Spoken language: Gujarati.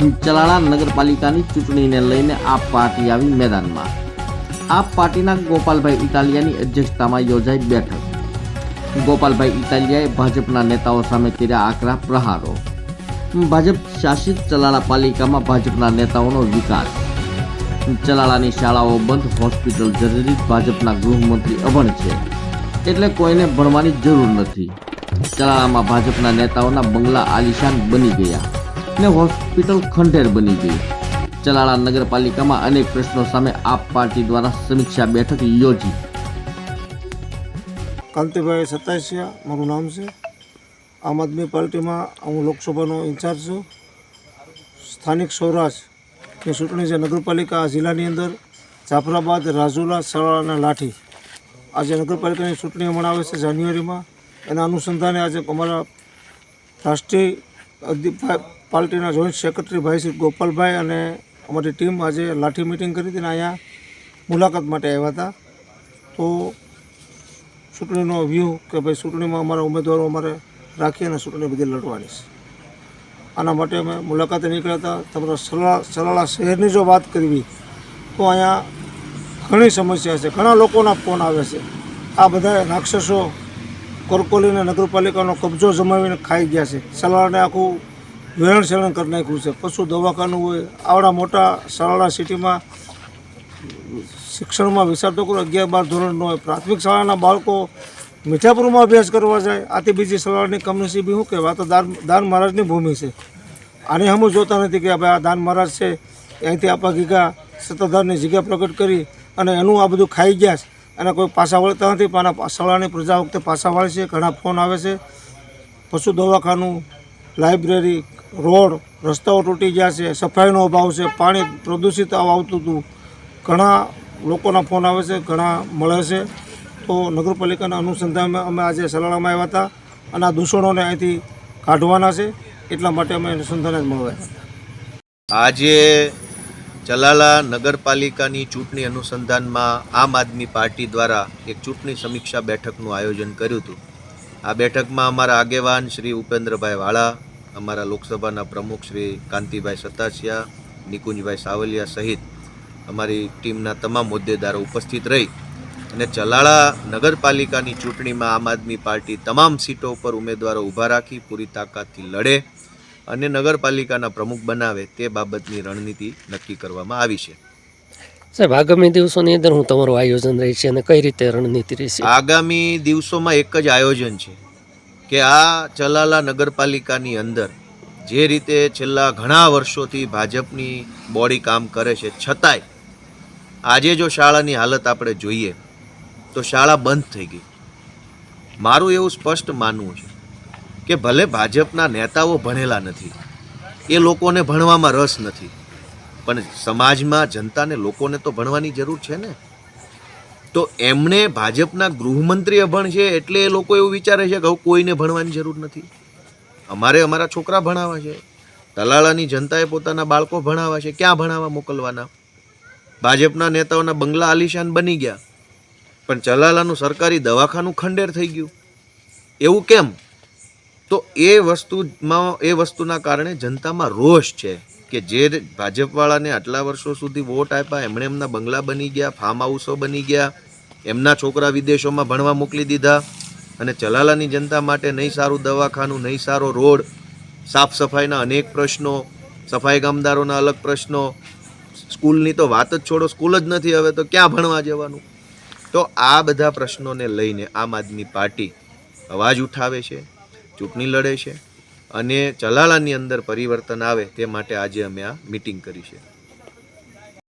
ચલાળા નગરપાલિકાની ચૂંટણીને લઈને આપ પાર્ટી આવી મેદાનમાં. આપ પાર્ટીના ગોપાલભાઈ ઇટાલિયાની અધ્યક્ષતામાં યોજાઈ બેઠક. ગોપાલભાઈ ઇટાલિયાએ ભાજપના નેતાઓ સામે કર્યા આકરા પ્રહારો. ભાજપ શાસિત ચલાળા પાલિકામાં ભાજપના નેતાઓનો વિકાસ. ચલાળાની શાળાઓ બંધ, હોસ્પિટલ જરૂરી, ભાજપના ગૃહમંત્રી અભણ છે. એટલે કોઈને ભણવાની જરૂર નથી. ચલાળામાં ભાજપના નેતાઓના બંગલા આલિશાન બની ગયા. ને હોસ્પિટલ ખંડેર બની ગઈ ચલાળા નગરપાલિકામાં અનેક પ્રશ્નો સામે આપ પાર્ટી દ્વારા સમીક્ષા બેઠક યોજી. કાંતિભાઈ સતાસિયા મારું નામ છે. આમ આદમી પાર્ટીમાં હું લોકસભાનો ઇન્ચાર્જ છું. સ્થાનિક સૌરાષ્ટ્રની ચૂંટણી છે નગરપાલિકા જિલ્લાની અંદર જાફરાબાદ, રાજુલા સરાળા અને લાઠી આજે નગરપાલિકાની ચૂંટણી હમણાં આવે છે જાન્યુઆરીમાં. એના અનુસંધાને આજે અમારા રાષ્ટ્રીય પા- પાર્ટીના જોઈન્ટ સેક્રેટરી ભાઈ શ્રી ગોપાલભાઈ અને અમારી ટીમ આજે લાઠી મિટિંગ કરી હતી અહીંયા મુલાકાત માટે આવ્યા હતા. તો ચૂંટણીનો વ્યૂહ કે ભાઈ ચૂંટણીમાં અમારા ઉમેદવારો અમારે રાખી અને ચૂંટણી બધી લડવાની છે. આના માટે અમે મુલાકાતે નીકળ્યા હતા. તમારા સલાળા સલાળા શહેરની જો વાત કરવી, તો અહીંયા ઘણી સમસ્યા છે. ઘણા લોકોના ફોન આવે છે. આ બધા રાક્ષસો કોરકોલીને નગરપાલિકાનો કબજો જમાવીને ખાઈ ગયા છે. સલાળાને આખું વેરણ શેરણ કરી નાખ્યું છે. પશુ દવાખાનું હોય, આવડા મોટા સલાડા સિટીમાં શિક્ષણમાં વિચાર તો કરો અગિયાર બાર ધોરણનો હોય. પ્રાથમિક શાળાના બાળકો મીઠાપુરમાં અભ્યાસ કરવા જાય. આથી બીજી શાળાની કમનસીબી શું કહેવાય? તો દાન દાન મહારાજની ભૂમિ છે. આને હમ જોતા નથી કે ભાઈ આ દાન મહારાજ છે. અહીંથી આપા ગીગા સત્તાધારની જગ્યા પ્રગટ કરી અને એનું આ બધું ખાઈ ગયા છે. અને કોઈ પાછા વળતા નથી, પણ આના પ્રજા વખતે પાછા વળે છે, ઘણા ફોન આવે છે. પશુ દવાખાનું, લાઇબ્રેરી, રોડ, રસ્તાઓ તૂટી ગયા છે, સફાઈનો અભાવ છે, પાણી પ્રદૂષિત આવતું હતું. ઘણા લોકોના ફોન આવે છે, ઘણા મળે છે. તો નગરપાલિકાના અનુસંધાનમાં અમે આજે સલાળામાં આવ્યા હતા અને આ દૂષણોને અહીંથી કાઢવાના છે. એટલા માટે અમે અનુસંધાને જ મળવા આજે ચલાલા નગરપાલિકાની ચૂંટણી અનુસંધાનમાં આમ આદમી પાર્ટી દ્વારા એક ચૂંટણી સમીક્ષા બેઠકનું આયોજન કર્યું હતું. આ બેઠકમાં અમારા આગેવાન શ્રી ઉપેન્દ્રભાઈ વાળા, અમારા લોકસભાના પ્રમુખ શ્રી કાંતિભાઈ સતાસિયા, નિકુંજભાઈ સાવલિયા સહિત અમારી ટીમના તમામ હોદ્દેદારો ઉપસ્થિત રહી અને ચલાળા નગરપાલિકાની ચૂંટણીમાં આમ આદમી પાર્ટી તમામ સીટો ઉપર ઉમેદવારો ઊભા રાખી પૂરી તાકાતથી લડે અને નગરપાલિકાના પ્રમુખ બનાવે તે બાબતની રણનીતિ નક્કી કરવામાં આવી છે. સાહેબ આગામી દિવસોની અંદર હું તમારું આયોજન રહેશે અને કઈ રીતે રણનીતિ રહેશે? આગામી દિવસોમાં એક જ આયોજન છે કે આ ચલાલા નગરપાલિકાની અંદર જે રીતે છેલ્લા ઘણા વર્ષોથી ભાજપની બોડી કામ કરે છે છતાંય આજે જો શાળાની હાલત આપણે જોઈએ તો શાળા બંધ થઈ ગઈ. મારું એવું સ્પષ્ટ માનવું છે કે ભલે ભાજપના નેતાઓ ભણેલા નથી, એ લોકોને ભણવામાં રસ નથી, પણ સમાજમાં, જનતાને લોકોને તો ભણવાની જરૂર છે ને? તો એમણે ભાજપના ગૃહમંત્રી અભણ છે એટલે એ લોકો એવું વિચારે છે કે હવે કોઈને ભણવાની જરૂર નથી. અમારે અમારા છોકરા ભણાવવા છે. તલાળાની જનતાએ પોતાના બાળકો ભણાવવા છે. ક્યાં ભણાવવા મોકલવાના? ભાજપના નેતાઓના બંગલા આલિશાન બની ગયા. પણ ચલાલાનું સરકારી દવાખાનું ખંડેર થઈ ગયું. એવું કેમ? તો એ વસ્તુમાં, એ વસ્તુના કારણે જનતામાં રોષ છે કે જે ભાજપવાળાને આટલા વર્ષો સુધી વોટ આપ્યા, એમણે એમના બંગલા બની ગયા ફાર્મ હાઉસો બની ગયા, એમના છોકરા વિદેશોમાં ભણવા મોકલી દીધા અને ચલાલાની જનતા માટે નહીં સારું દવાખાનું, નહીં સારો રોડ, સાફ સફાઈના અનેક પ્રશ્નો, સફાઈ કામદારોના અલગ પ્રશ્નો, સ્કૂલની તો વાત જ છોડો, સ્કૂલ જ નથી હવે તો ક્યાં ભણવા જવાનું? તો આ બધા પ્રશ્નોને લઈને આમ આદમી પાર્ટી અવાજ ઉઠાવે છે. ચૂંટણી લડે છે અને ચલાલાની અંદર પરિવર્તન આવે તે માટે આજે અમે આ મિટિંગ કરી છે.